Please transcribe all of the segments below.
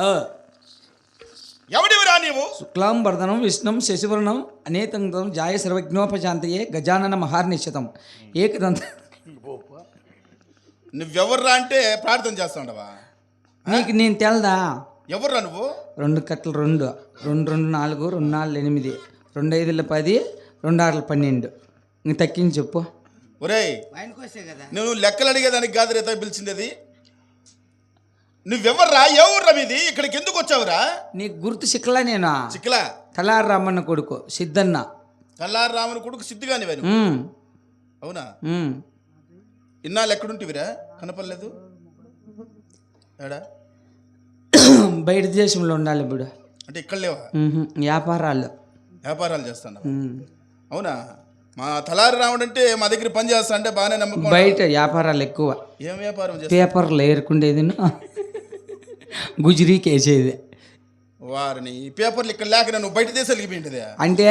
ఆ. ఎవడివిరా నీవు? శుక్లాం వర్ధనం విష్ణుం శశివర్ణం అనేతంతం జాయ సర్వజ్ఞోపశాంతయే గజానన మహార్నిశ్చితం ఏకదంత నువ్వెవర్రా అంటే ప్రార్థన చేస్తా ఉండవా నీకు నేను తెలదా? ఎవర్రా నువ్వు? రెండు కట్టలు రెండు. రెండు రెండు నాలుగు రెండు నాలుగు ఎనిమిది. రెండు ఐదుల పది రెండు ఆరుల పన్నెండు. నీకు తక్కించి చెప్పు. ఒరేయ్ నువ్వు లెక్కలు అడిగేదానికి కాదు రేత పిలిచింది నువ్వెవర్రా? ఎవర్రా మీది? ఇక్కడికి ఎందుకు వచ్చావురా? నీకు గుర్తు సిక్కలా నేను? చిక్కలా తలారి రామన్న కొడుకు సిద్ధన్న. కల్లారు రాముని కొడుకు సిద్ధిగాని వారు ఉమ్, అవునా. ఇన్నాళ్ళు ఎక్కడుంటివిరా? కనపడలేదు? ఏడా? బయట దేశంలో ఉండాలి ఇప్పుడు అంటే ఇక్కడ లేవా? వ్యాపారాలు. వ్యాపారాలు చేస్తాను. అవునా? మా తలారి రాముడు అంటే మా దగ్గర పని చేస్తా అంటే బాగానే నమ్మకం బయట వ్యాపారాలు ఎక్కువ. ఏం వ్యాపారం పేపర్లు ఏరుకుండేది గుజరీకి వేసేది వారిని ఈ పేపర్లు ఇక్కడ లేక నువ్వు బయట దేశాలకి పోయింటిదే అంటే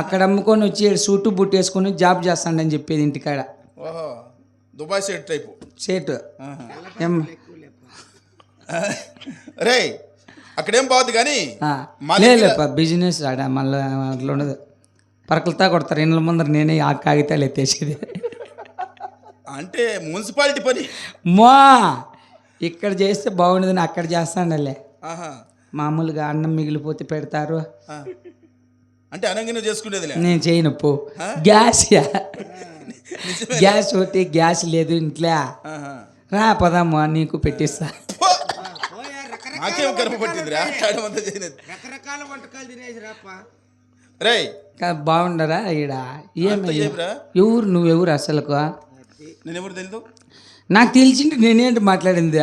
అక్కడ అమ్ముకొని వచ్చి సూటు బుట్టు వేసుకొని జాబ్ చేస్తాడని చెప్పేది ఇంటికాడ. ఓహో దుబాయ్ సైడ్ టైపు. సేటు ఆహా. ఏం? రే అక్కడేం బాగుంది కానీ బిజినెస్ ఆడ మళ్ళీ అట్లా ఉండదు. పరకలతో కొడతారు ఇండ్ల ముందర నేనే ఆ కాగితాలు ఎత్తేసేది. అంటే మున్సిపాలిటీ పని. మా ఇక్కడ చేస్తే బాగుండదని అక్కడ చేస్తానులే మామూలుగా అన్నం మిగిలిపోతే పెడతారు. అంటే అనంగా నువ్వు చేసుకునేదిలే నేను చేయను పో. గ్యాస్ యా. గ్యాస్ ఒకటి గ్యాస్ లేదు ఇంట్లో. రా పదమ్మా నీకు పెట్టిస్తా. నాకేం పట్టిందిరా? రకరకాల వంటకాలు తినేసి రే బాగుండరా ఈడ? ఏమి? ఎవరు నువ్వెవరు అసలుకు? నేను ఎవరు తెలియదు నాకు తెలిసింది నేనేంటి మాట్లాడింది?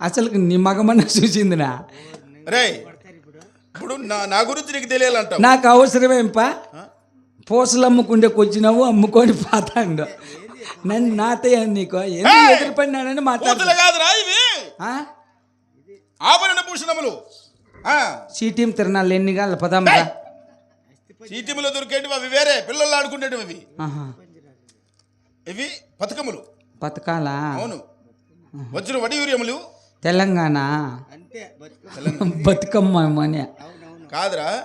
అసలు నీ మగమన్న చూసిందినా? రే ఇప్పుడు నా నా గురించి నీకు తెలియాలంటావు. నాకు అవసరమేంపా పూసలు అమ్ముకుండే వచ్చినావు అమ్ముకొని పోతాండు. నన్ను నాతయ్య నీకు? ఎందుకు ఎదురుపడినానని మాట్లాడు. పూతలు కాదురా ఇవి? ఆభరణ భూషణములు. సీటీం తిరణాలు ఎన్ని కాళ్ళ పదమ్మా చీటిములు దొరికేటివి అవి వేరే. పిల్లలు ఆడుకునేటివి. ఇవి పథకములు బతకాలా? అవును. వజ్ర వడియూర్యములు. తెలంగాణ. అంతే బతుకు బతుకమ్మ అని కాదురా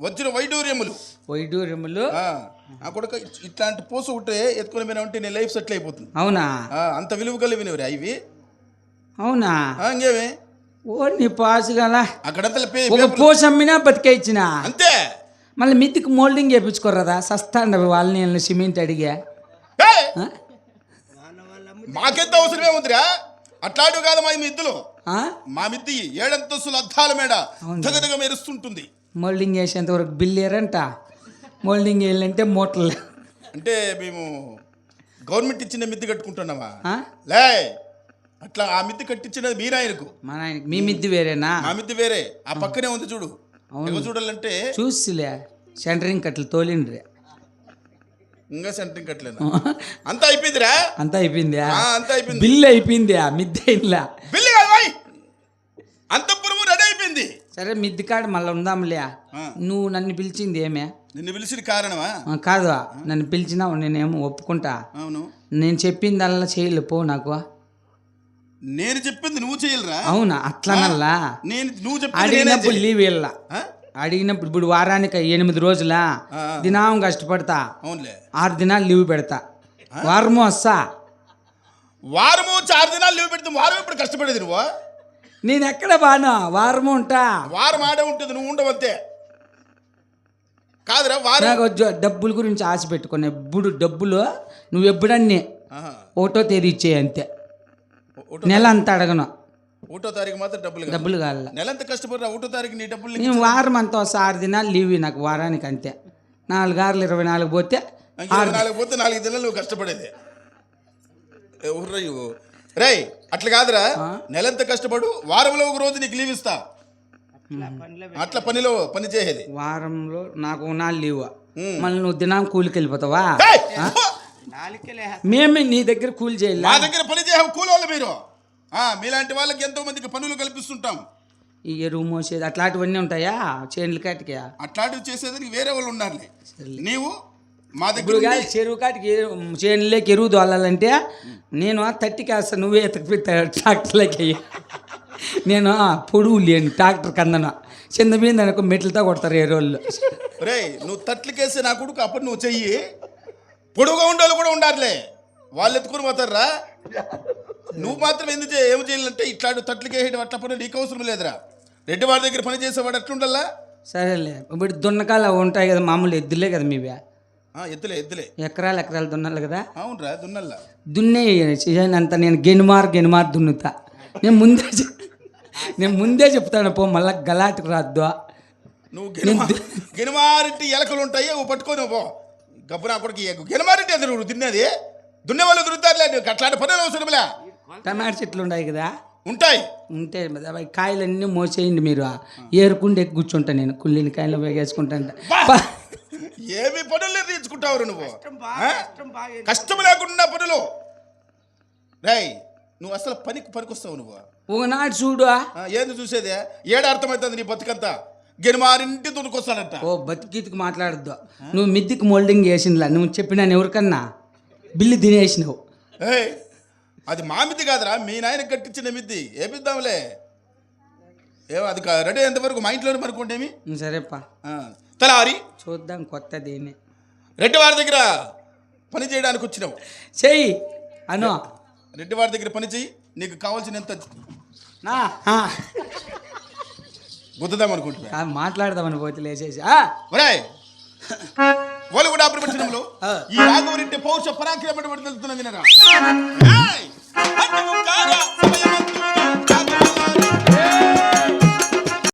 వజ్ర వైడూర్యములు. వైడూర్యములు? ఆ, కొడుక ఇట్లాంటి పూస ఉంటే ఎత్తుకొని పోయినా ఉంటే నీ లైఫ్ సెటిల్ అయిపోతుంది. అవునా? ఆ, అంత విలువ కలిగినవిరా ఇవి. అవునా? ఇంకేమి? ఓ నీ పాసు గల ఒక పూస అమ్మినా బతికే ఇచ్చిన? అంతే. మళ్ళీ మిత్తికి మోల్డింగ్ చేయించుకోరదా సస్తాండ వాళ్ళని వీళ్ళని సిమెంట్ అడిగా? మాకెంత అవసరమే ఉందిరా? అట్లాంటివి కాదు మా మిద్దులు ఆ? మా మిద్ది ఏడంతస్తుల అద్దాల మేడ తగదగ మెరుస్తుంటుంది. మోల్డింగ్ వేసేంత వరకు బిల్లు ఏరంట మోల్డింగ్ వేయాలంటే మూటలు. అంటే మేము గవర్నమెంట్ ఇచ్చిన మిద్ది కట్టుకుంటున్నామా? ఆ? లే అట్లా ఆ మిద్ది కట్టించినది మా నాయనకి. మీ మిద్ది వేరేనా? మా మిద్ది వేరే. ఆ పక్కనే ఉంది చూడు. ఎగ చూడాలంటే చూసిలే. సెంటరింగ్ కట్టలు తోలిండ్రి. ఇంకా సెంటరింగ్ కట్టలేదు. అంతా అయిపోయిందిరా? అంతా అయిపోయిందా ఆ, అంతా అయిపోయింది. బిల్లు అయిపోయిందా మిద్దె ఇలా బిల్లు కాదు బాయ్. అంతఃపురము రెడీ అయిపోయింది. సరే మిద్ది కాడ మళ్ళీ ఉందాంలే. ఆ. నువ్వు నన్ను పిలిచింది ఏమే? నిన్ను పిలిచిన కారణమా? ఆ, కాదు నన్ను పిలిచినావు నేనేమో ఒప్పుకుంటా. అవును. నేను చెప్పిందల్లా చేయలే పో నాకు. నేను చెప్పింది నువ్వు చేయలేరా? అవునా అట్లనల్లా? నేను నువ్వు చెప్పింది నేనే అడిగినప్పుడు. లీవ్ వెళ్ళా ఆ? అడిగినప్పుడు ఇప్పుడు వారానికి ఎనిమిది రోజులా. దినాం కష్టపడతా. అవునులే. ఆరు దినాలు లీవ్ పెడతా. వారము వస్తా. వారము చారు దినాలు లీవ్ పెడితే వారం ఇప్పుడు కష్టపడేది నువ్వు? నేను ఎక్కడ బాను? వారము ఉంటా. వారం ఆడే ఉంటుంది నువ్వు ఉండవంతే కాదురా వారం. డబ్బుల గురించి ఆశ పెట్టుకుని ఎప్పుడు డబ్బులు నువ్వు ఎప్పుడన్నీ. ఒకటో తేదీ ఇచ్చేయి అంతే. నెల అంతా అడగను. ఒకటో తారీఖు మాత్రం డబ్బులు. డబ్బులు కావాల. నెలంతా కష్టపడిరా ఒకటో తారీఖు నీ డబ్బులు నేను వారం అంతా ఆరు దినాలు లీవ్ నాకు వారానికి అంతే. నాలుగు ఆరులు ఇరవై నాలుగు పోతే ఇరవై నాలుగు పోతే నాలుగు దినాలు నువ్వు కష్టపడేది. ఎవరు రే అట్లా కాదురా. నెలంతా కష్టపడు వారంలో ఒక రోజు నీకు లీవ్ ఇస్తా. అట్లా పనిలో పని చేసేది. వారంలో నాకు నాలుగు లీవ్. మళ్ళీ నువ్వు దినం కూలికి వెళ్ళిపోతావా మేమే నీ దగ్గర కూలి చేయాలా? దగ్గర పని చేయ కూలోళ్ళు మీరు. ఆ, మీలాంటి వాళ్ళకి ఎంతో మందికి పనులు కల్పిస్తుంటాం. ఈ ఎరువు మోసేది అట్లాంటివన్నీ ఉంటాయా? చేనుల కాటికి అట్లాంటివి చేసేదానికి వేరే వాళ్ళు ఉన్నారులే. నీవు మా దగ్గర చెరువు కాటికి చేనులోకి ఎరువు దోలాలంటే నేను తట్టికి వేస్తా నువ్వే ఎతకపోయి ట్రాక్టర్లోకి నేను ఆ, పొడుగు లేను ట్రాక్టర్ కందన. కింద మీద అనుకో మెట్లతో కొడతారు రోజులు రే నువ్వు తట్లకేసి నా కొడుకు అప్పుడు నువ్వు చెయ్యి. పొడుగుగా ఉండేవాళ్ళు కూడా ఉండాలిలే వాళ్ళు ఎత్తుకుని పోతారా? నువ్వు మాత్రం ఎందుకు ఏం చేయాలంటే ఇట్లాంటి తట్లకేసేయడం అట్లా పని నీకు అవసరం లేదురా. రెడ్డి వాడి దగ్గర పని చేసేవాడు అట్లుండల్లా సరేలే. ఇప్పుడు దున్నకాలు అవి ఉంటాయి కదా మామూలు ఎద్దులే కదా మీవే. ఆ, ఎద్దులే ఎద్దులే. ఎకరాలు ఎకరాలు దున్నాలి కదా? అవునరా దున్నల్లా. దున్నే అంత నేను గెనుమార్ గెనుమార్ దున్నుతా. నేను ముందే చెప్- నేను ముందే చెప్తాను పో మళ్ళా గలాటికి రాద్దు. నువ్వు గినమా గినమారింటి ఎలకలు ఉంటాయి అవి పట్టుకొని పో. గబ్బు నా కొడుకు గినమారింటి ఎదురు నువ్వు దున్నేది? దున్నే వాళ్ళు దున్నుతారులే నీకు అట్లాంటి పనులు అవసరంలే టమాటా చెట్లు ఉన్నాయి కదా? ఉంటాయి. ఉంటే అవి కాయలన్నీ మోసేయండి మీరు. ఏరుకుంటే కూర్చుంటా నేను. కుళ్ళిన కాయలు వేగేసుకుంటా ఏమి పనులు తీర్చుకుంటావు నువ్వు? కష్టం లేకుండా పనులు. రేయ్ నువ్వు అసలు పనికి పనికొస్తావు నువ్వు. ఒకనాడు చూడు. ఆ, ఏంది చూసేదే? ఏడ అర్థమవుతుంది నీ బతుకంతా? గినమారింటి దున్నుకొస్తాడంట ఓ బతికితికి మాట్లాడద్దు. నువ్వు మిద్దికి మోల్డింగ్ చేసిందిలా నువ్వు చెప్పినాను ఎవరికన్నా? బిల్లు తినేసినావు. ఏయ్ అది మా మిద్ది కాదురా మీ నాయన కట్టించిన మిద్ది. ఏపిద్దాంలే. ఏమో అది రెడీ ఎంతవరకు మా ఇంట్లోనే పనుకుంటేమి సరేపా. తలారి చూద్దాం కొత్తదేని రెడ్డి వారి దగ్గర పని చేయడానికి వచ్చినావు. చెయ్యి. అను. రెడ్డి వారి దగ్గర పని చెయ్యి నీకు కావాల్సినంత. గుద్దుదాం అనుకుంటున్నా. మాట్లాడదామని పోతే లేచేసి. వాళ్ళు కూడా ప్రపంచంలో. ఈ రాఘవరెడ్డి పౌరుష పరాక్రమ తెలుస్తున్న వినరా!